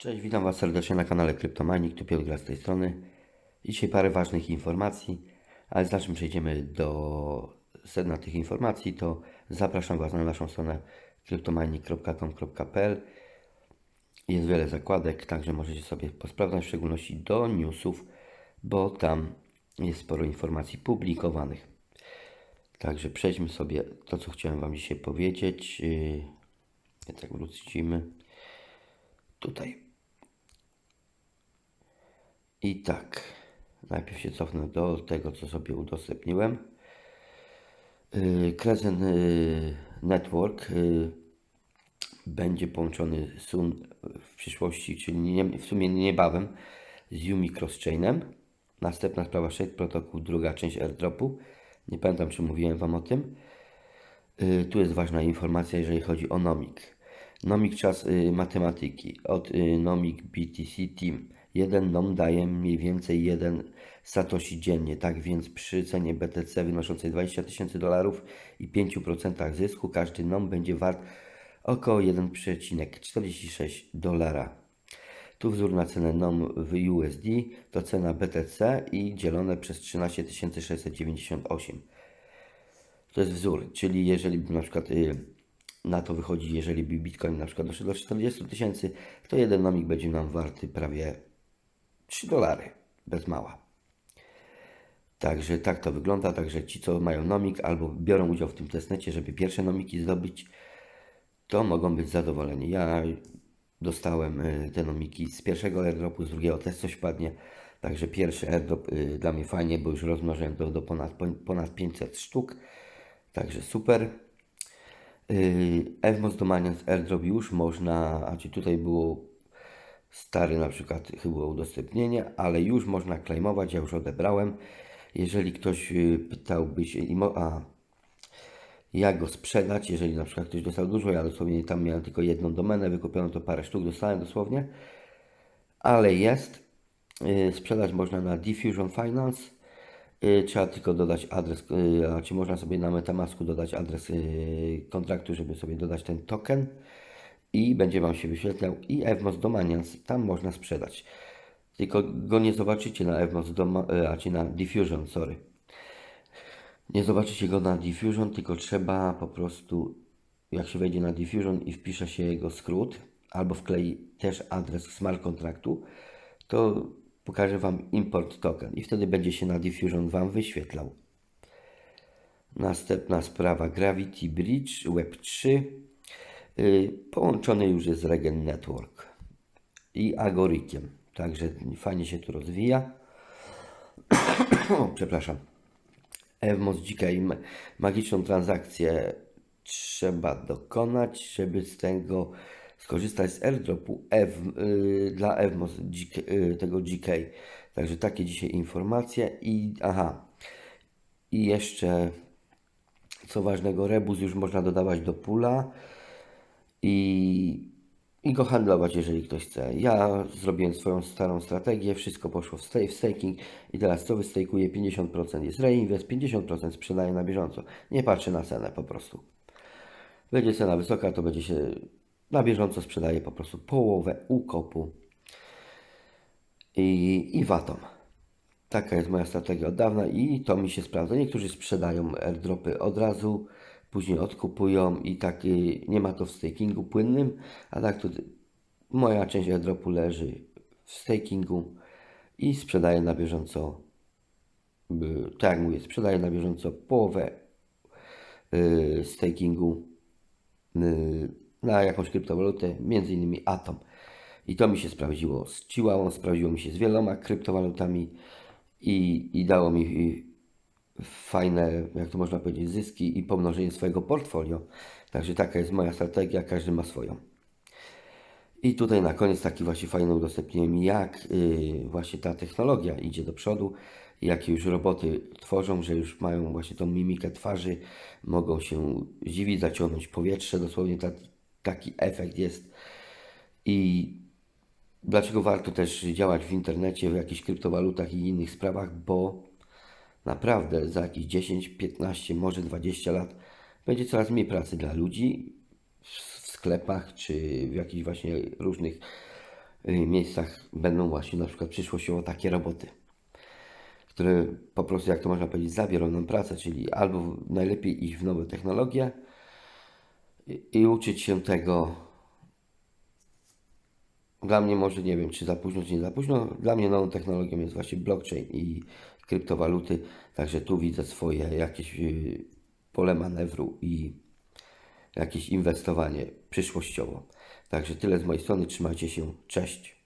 Cześć, witam Was serdecznie na kanale Kryptomanik, tu Piotr z tej strony. Dzisiaj parę ważnych informacji, ale zanim przejdziemy do sedna tych informacji, to zapraszam Was na naszą stronę kryptomanik.com.pl Jest wiele zakładek, także możecie sobie posprawdzać, w szczególności do newsów, bo tam jest sporo informacji publikowanych. Także przejdźmy sobie to, co chciałem Wam dzisiaj powiedzieć. Yy, Tak wrócimy tutaj. I tak, najpierw się cofnę do tego, co sobie udostępniłem. Yy, Crescent yy, Network yy, będzie połączony w przyszłości, czyli nie, w sumie niebawem z Yumi Crosschainem. Następna sprawa Shade Protocol, druga część airdropu. Nie pamiętam, czy mówiłem Wam o tym. Y, Tu jest ważna informacja, jeżeli chodzi o Nomik. Nomik czas y, matematyki od y, Nomik BTC Team. Jeden nom daje mniej więcej jeden satoshi dziennie. Tak więc przy cenie BTC wynoszącej 20 tysięcy dolarów i 5% zysku każdy nom będzie wart około 1,46 dolara. Tu wzór na cenę NOM w USD to cena BTC i dzielone przez 13 698. To jest wzór, czyli jeżeli na przykład y, na to wychodzi, jeżeli by Bitcoin na przykład doszedł do 40 tysięcy, to jeden nomik będzie nam warty prawie 3 dolary, bez mała. Także tak to wygląda, także ci co mają nomik albo biorą udział w tym testnecie, żeby pierwsze nomiki zdobyć, to mogą być zadowoleni. Ja dostałem y, te nomiki z pierwszego airdropu, z drugiego też coś padnie. Także pierwszy airdrop y, dla mnie fajnie, bo już rozmnożyłem to do ponad, ponad 500 sztuk. Także super. Yy, Evmos Domanians airdrop już można, a czy tutaj było stary na przykład chyba udostępnienie, ale już można claimować, ja już odebrałem. Jeżeli ktoś yy, pytałby się, a jak go sprzedać, jeżeli na przykład ktoś dostał dużo, ja dosłownie tam miałem tylko jedną domenę, wykupiono to parę sztuk, dostałem dosłownie, ale jest. Yy, Sprzedać można na Diffusion Finance. Yy, Trzeba tylko dodać adres, czy można sobie na Metamasku dodać adres kontraktu, żeby sobie dodać ten token i będzie Wam się wyświetlał i Evmos Domanians, tam można sprzedać. Tylko go nie zobaczycie na Evmos Doma, yy, a na Diffusion, sorry. Nie zobaczycie go na Diffusion, tylko trzeba po prostu, jak się wejdzie na Diffusion i wpisze się jego skrót, albo wklei też adres smart kontraktu, to pokaże Wam import token i wtedy będzie się na Diffusion Wam wyświetlał. Następna sprawa Gravity Bridge Web 3 yy, połączony już jest z Regen Network i Agorikiem. Także fajnie się tu rozwija. przepraszam. Evmos ma- magiczną transakcję trzeba dokonać, żeby z tego skorzystać z airdropu Ev, y, dla Evmos GK, y, tego GK. Także takie dzisiaj informacje i aha. I jeszcze co ważnego, rebus już można dodawać do pula i, i go handlować, jeżeli ktoś chce. Ja zrobiłem swoją starą strategię, wszystko poszło w, stake, w staking i teraz co wystejkuję? 50% jest reinvest, 50% sprzedaję na bieżąco. Nie patrzę na cenę po prostu. Będzie cena wysoka, to będzie się na bieżąco sprzedaje po prostu połowę ukopu i, i watom. Taka jest moja strategia od dawna i to mi się sprawdza. Niektórzy sprzedają airdropy od razu, później odkupują i tak y, nie ma to w stakingu płynnym, a tak to moja część airdropu leży w stakingu i sprzedaję na bieżąco, tak jak mówię, sprzedaję na bieżąco połowę y, stakingu y, na jakąś kryptowalutę, między innymi Atom. I to mi się sprawdziło z Chihuahua, sprawdziło mi się z wieloma kryptowalutami i, i dało mi fajne, jak to można powiedzieć, zyski i pomnożenie swojego portfolio. Także taka jest moja strategia, każdy ma swoją. I tutaj na koniec taki właśnie fajny udostępniłem, jak y, właśnie ta technologia idzie do przodu, jakie już roboty tworzą, że już mają właśnie tą mimikę twarzy, mogą się zdziwić, zaciągnąć powietrze, dosłownie ta, taki efekt jest. I dlaczego warto też działać w internecie, w jakichś kryptowalutach i innych sprawach, bo naprawdę za jakieś 10, 15, może 20 lat będzie coraz mniej pracy dla ludzi w sklepach czy w jakichś właśnie różnych y, miejscach będą właśnie na przykład przyszłościowo takie roboty, które po prostu, jak to można powiedzieć, zabiorą nam pracę, czyli albo najlepiej iść w nowe technologie i uczyć się tego. Dla mnie może nie wiem, czy za późno, czy nie za późno. Dla mnie nową technologią jest właśnie blockchain i kryptowaluty, także tu widzę swoje jakieś y, pole manewru i jakieś inwestowanie przyszłościowo. Także tyle z mojej strony. Trzymajcie się. Cześć.